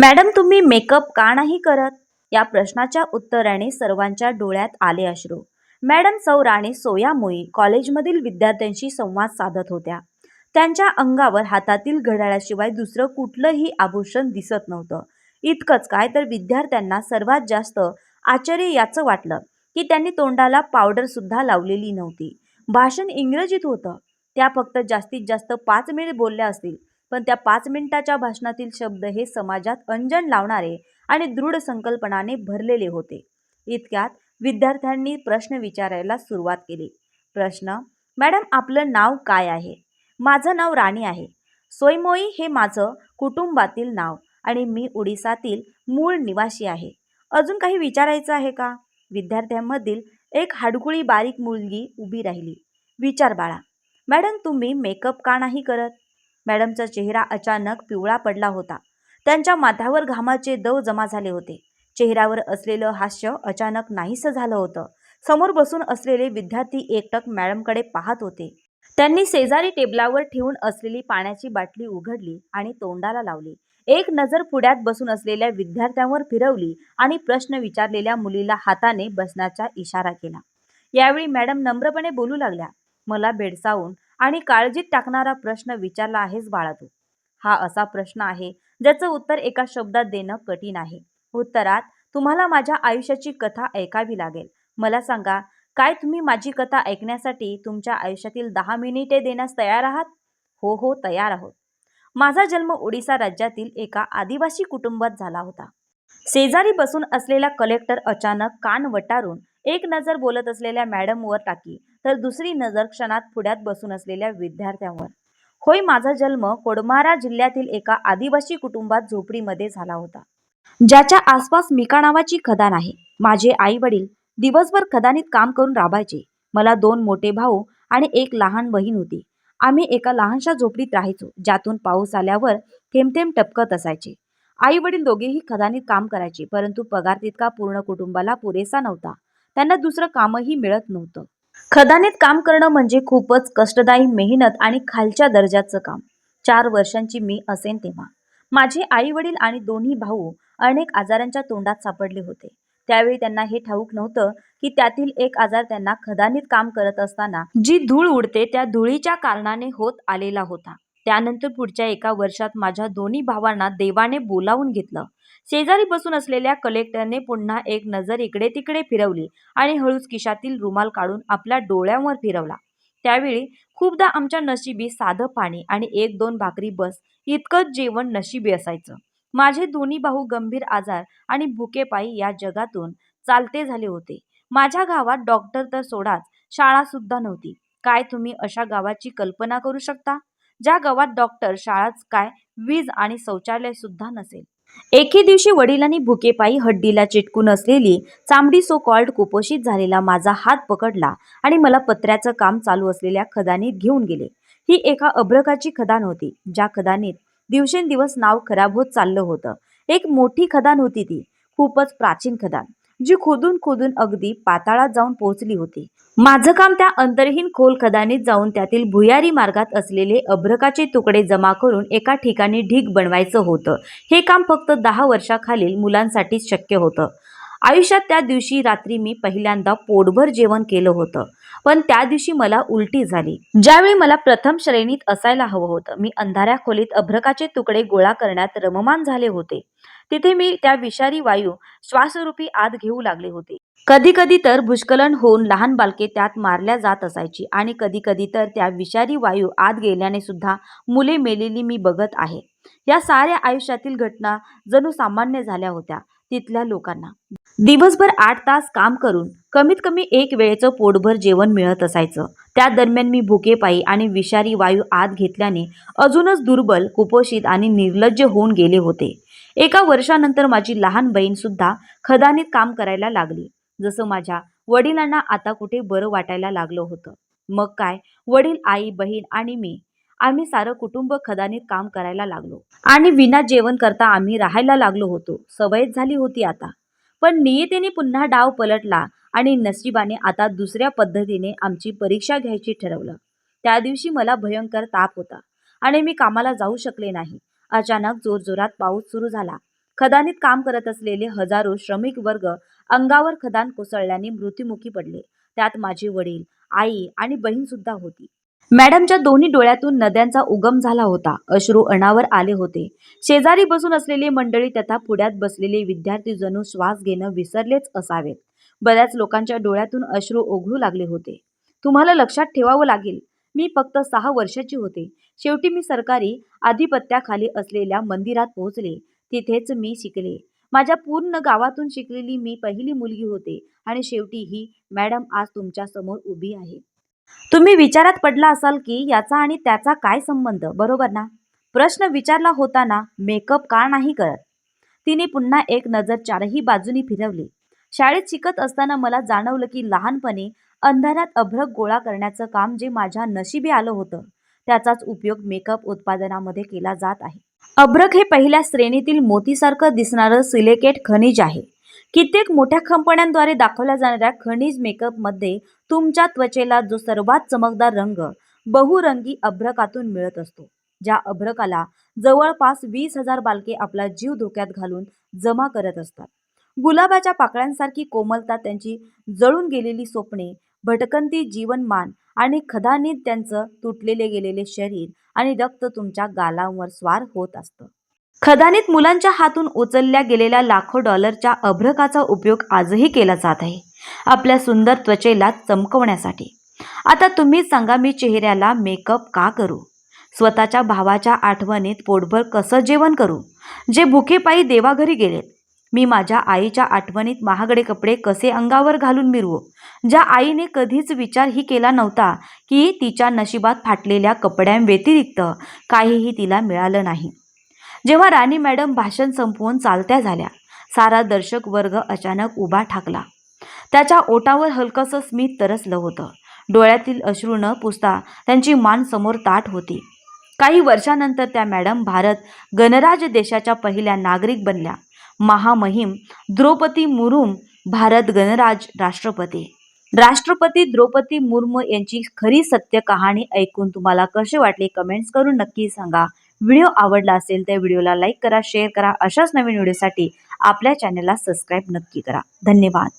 Madam तुम्ही makeup का नाही करत? या प्रश्नाच्या उत्तराने सर्वांच्या डोळ्यात आले अश्रू. मॅडम सौ राणे सोयामोई कॉलेजमधील विद्यार्थ्यांशी संवाद साधत होत्या. त्यांच्या अंगावर हातातील घड्याळाशिवाय दुसरं कुठलंही आभूषण दिसत नव्हतं. इतकंच काय तर विद्यार्थ्यांना सर्वात जास्त आश्चर्य याचं वाटलं की त्यांनी तोंडाला पावडरसुद्धा लावलेली नव्हती. भाषण इंग्रजीत होतं. त्या फक्त जास्तीत जास्त पाच मिनिट बोलल्या असतील. पण त्या पाच मिनिटाच्या भाषणातील शब्द हे समाजात अंजन लावणारे आणि दृढ संकल्पनाने भरलेले होते. इतक्यात विद्यार्थ्यांनी प्रश्न विचारायला सुरुवात केली. प्रश्न मॅडम आपलं नाव काय आहे? माझं नाव राणी आहे. सोयमोई हे माझं कुटुंबातील नाव आणि मी उडीसातील मूळ निवासी आहे. अजून काही विचारायचं आहे का? विद्यार्थ्यांमधील एक हाडकुळी बारीक मुलगी उभी राहिली. विचार बाळा. मॅडम तुम्ही मेकअप का नाही करत? मॅडमचा चेहरा अचानक पिवळा पडला होता. त्यांच्या माथ्यावर घामाचे दव जमा झाले होते. चेहऱ्यावर असलेलं हास्य अचानक नाहीसं झालं होतं. समोर बसून असलेले विद्यार्थी एकटक मॅडमकडे पाहत होते. त्यांनी शेजारी टेबलावर ठेवून असलेली पाण्याची बाटली उघडली आणि तोंडाला लावली. एक नजर पुढ्यात बसून असलेल्या विद्यार्थ्यांवर फिरवली आणि प्रश्न विचारलेल्या मुलीला हाताने बसण्याचा इशारा केला. यावेळी मॅडम नम्रपणे बोलू लागल्या. मला बेडसावून आणि काळजीत टाकणारा प्रश्न विचारला आहेस बाळा तू हा असा प्रश्न आहे ज्याचं उत्तर एका शब्दात देणं कठीण आहे. उत्तरात तुम्हाला माझ्या आयुष्याची कथा ऐकावी लागेल. मला सांगा काय तुम्ही माझी कथा ऐकण्यासाठी तुमच्या आयुष्यातील दहा मिनिटे देण्यास तयार आहात? हो हो तयार आहोत. माझा जन्म ओडिसा राज्यातील एका आदिवासी कुटुंबात झाला होता. शेजारी बसून असलेला कलेक्टर अचानक कान वटारून एक नजर बोलत असलेल्या मॅडमवर टाकी तर दुसरी नजर क्षणात पुढ्यात बसून असलेल्या विद्यार्थ्यांवर. होय माझा जन्म कोडमारा जिल्ह्यातील एका आदिवासी कुटुंबात झोपडीमध्ये झाला होता. ज्याच्या आसपास मिका नावाची खदान आहे. माझे आई वडील दिवसभर खदानीत काम करून राबायचे. मला दोन मोठे भाऊ आणि एक लहान बहीण होती. आम्ही एका लहानशा झोपडीत राहायचो ज्यातून पाऊस आल्यावर थेंब थेंब टपकत असायचे. आई वडील दोघेही खदानीत काम करायचे परंतु पगार तितका पूर्ण कुटुंबाला पुरेसा नव्हता. त्यांना दुसरं कामही मिळत नव्हतं. खदानीत काम करणं म्हणजे खूपच कष्टदायी मेहनत आणि खालच्या दर्जाचं काम. चार वर्षांची मी असेन तेव्हा. माझे आई वडील आणि दोन्ही भाऊ अनेक आजारांच्या तोंडात सापडले होते. त्यावेळी त्यांना हे ठाऊक नव्हतं की त्यातील एक आजार त्यांना खदानीत काम करत असताना जी धूळ उडते त्या धुळीच्या कारणाने होत आलेला होता. त्यानंतर पुढच्या एका वर्षात माझ्या दोन्ही भावांना देवाने बोलावून घेतलं. शेजारी बसून असलेल्या कलेक्टरने पुन्हा एक नजर इकडे तिकडे फिरवली आणि हळूच खिशातील रुमाल काढून आपल्या डोळ्यांवर फिरवला. त्यावेळी खूपदा आमच्या नशिबी साधं पाणी आणि एक दोन भाकरी बस इतकंच जेवण नशिबी असायचं. माझे दोन्ही भाऊ गंभीर आजार आणि भुकेपायी या जगातून चालते झाले होते. माझ्या गावात डॉक्टर तर सोडाच शाळा सुद्धा नव्हती. काय तुम्ही अशा गावाची कल्पना करू शकता? ज्या गावात डॉक्टर शाळाच काय वीज आणि शौचालय सुद्धा नसेल. एके दिवशी वडिलांनी भुकेपायी हड्डीला चिटकून असलेली चांबडी सो कॉल्ड कुपोषित झालेला माझा हात पकडला आणि मला पत्र्याचं काम चालू असलेल्या खदानीत घेऊन गेले. ही एका अभ्रकाची खदान होती. ज्या खदानीत दिवसेंदिवस नाव खराब होत चाललं होतं. एक मोठी खदान होती ती. खूपच प्राचीन खदान. जी खोदून खोदून अगदी पाताळात जाऊन पोहोचली होती. माझं काम त्या अंतरहीन खोल खदानीत जाऊन त्यातील भुयारी मार्गात असलेले अभ्रकाचे तुकडे जमा करून एका ठिकाणी ढीग बनवायचं होतं. हे काम फक्त दहा वर्षाखालील मुलांसाठीच शक्य होतं. आयुष्यात त्या दिवशी रात्री मी पहिल्यांदा पोटभर जेवण केलं होतं. पण त्या दिवशी मला उलटी झाली. ज्यावेळी मला प्रथम श्रेणीत असायला हवं होतं मी अंधाऱ्या खोलीत अभ्रकाचे तुकडे गोळा करण्यात रममान झाले होते. तिथे मी त्या विषारी वायू श्वासरूपी आत घेऊ लागले होते. कधी कधी तर भूस्खलन होऊन लहान बालके त्यात मारल्या जात असायची आणि कधी कधी तर त्या विषारी वायू आत गेल्याने सुद्धा मुले मेलेली मी बघत आहे. या साऱ्या आयुष्यातील घटना जणू सामान्य झाल्या होत्या तिथल्या लोकांना. दिवसभर आठ तास काम करून कमीत कमी एक वेळेचं पोटभर जेवण मिळत असायचं. त्या दरम्यान मी भुकेपायी आणि विषारी वायू आत घेतल्याने अजूनच दुर्बल कुपोषित आणि निर्लज्ज होऊन गेले होते. एका वर्षानंतर माझी लहान बहीण सुद्धा खदानीत काम करायला लागली. जसं माझ्या वडिलांना आता कुठे बरं वाटायला लागलं होतं. मग काय? वडील आई बहीण आणि मी. आम्ही सारं कुटुंब खदानीत काम करायला लागलो. आणि विना जेवण करता आम्ही राहायला लागलो होतो. सवयच झाली होती आता. पण नियतीने पुन्हा डाव पलटला आणि नशिबाने आता दुसऱ्या पद्धतीने आमची परीक्षा घ्यायची ठरवलं. त्या दिवशी मला भयंकर ताप होता आणि मी कामाला जाऊ शकले नाही. अचानक जोरजोरात पाऊस सुरू झाला. खदानीत काम करत असलेले हजारो श्रमिक वर्ग अंगावर खदान कोसळल्याने मृत्युमुखी पडले. त्यात माझे वडील आई आणि बहीण सुद्धा होती. मॅडमच्या दोन्ही डोळ्यातून नद्यांचा उगम झाला होता. अश्रू अणावर आले होते. शेजारी बसून असलेली मंडळी तथा पुढ्यात बसलेले विद्यार्थी जणू श्वास घेणं विसरलेच असावेत. बऱ्याच लोकांच्या डोळ्यातून अश्रू ओघळू लागले होते. तुम्हाला लक्षात ठेवावं लागेल मी फक्त सहा वर्षाची होते. शेवटी मी सरकारी आधिपत्याखाली असलेल्या मंदिरात पोहोचले. तिथेच मी शिकले. माझ्या पूर्ण गावातून शिकलेली मी पहिली मुलगी होते आणि शेवटी ही मॅडम आज तुमच्यासमोर उभी आहे. तुम्ही विचारात पडला असाल की याचा आणि त्याचा काय संबंध बरोबर ना? प्रश्न विचारला होताना मेकअप का नाही करत? तिने पुन्हा एक नजर चारही बाजूनी फिरवली. शाळेत शिकत असताना मला जाणवलं की लहानपणी अंधारात अभ्रक गोळा करण्याचं काम जे माझ्या नशिबी आलं होतं. त्याचाच उपयोग मेकअप उत्पादनामध्ये केला जात आहे. अभ्रक हे पहिल्या श्रेणीतील मोतीसारखं दिसणारं सिलिकेट खनिज आहे. कित्येक मोठ्या कंपन्यांद्वारे दाखवल्या जाणाऱ्या खनिज मेकअपमध्ये तुमच्या त्वचेला जो सर्वात चमकदार रंग बहुरंगी अभ्रकातून मिळत असतो ज्या अभ्रकाला जवळपास वीस हजार बालके आपला जीव धोक्यात घालून जमा करत असतात. गुलाबाच्या पाकळ्यांसारखी कोमलता त्यांची जळून गेलेली स्वप्ने भटकंती जीवनमान आणि खदानीत त्यांचं तुटलेले गेलेले शरीर आणि रक्त तुमच्या गालांवर स्वार होत असतं. खदानीत मुलांच्या हातून उचलल्या गेलेल्या लाखो डॉलरच्या अभ्रकाचा उपयोग आजही केला जात आहे आपल्या सुंदर त्वचेला चमकवण्यासाठी. आता तुम्ही सांगा मी चेहऱ्याला मेकअप का करू? स्वतःच्या भावाच्या आठवणीत पोटभर कसं जेवण करू? जे भुकेपायी देवाघरी गेलेत मी माझ्या आईच्या आठवणीत महागडे कपडे कसे अंगावर घालून मिरवू? ज्या आईने कधीच विचारही केला नव्हता की तिच्या नशिबात फाटलेल्या कपड्यांव्यतिरिक्त काहीही तिला मिळालं नाही. जेव्हा राणी मॅडम भाषण संपवून चालत्या झाल्या सारा दर्शक वर्ग अचानक उभा ठाकला. त्याच्या ओटावर हलकंसं स्मित तरसलं होतं. डोळ्यातील अश्रू न पुसता त्यांची मान समोर ताट होती. काही वर्षानंतर त्या मॅडम भारत गणराज देशाच्या पहिल्या नागरिक बनल्या. महामहिम द्रौपदी मुर्मू भारत गणराज राष्ट्रपती. राष्ट्रपती द्रौपदी मुर्मू यांची खरी सत्य कहाणी ऐकून तुम्हाला कसे वाटले कमेंट्स करून नक्की सांगा. व्हिडिओ आवडला असेल तर व्हिडिओला लाईक करा शेअर करा. अशाच नवीन व्हिडिओसाठी आपल्या चॅनलला सबस्क्राईब नक्की करा. धन्यवाद.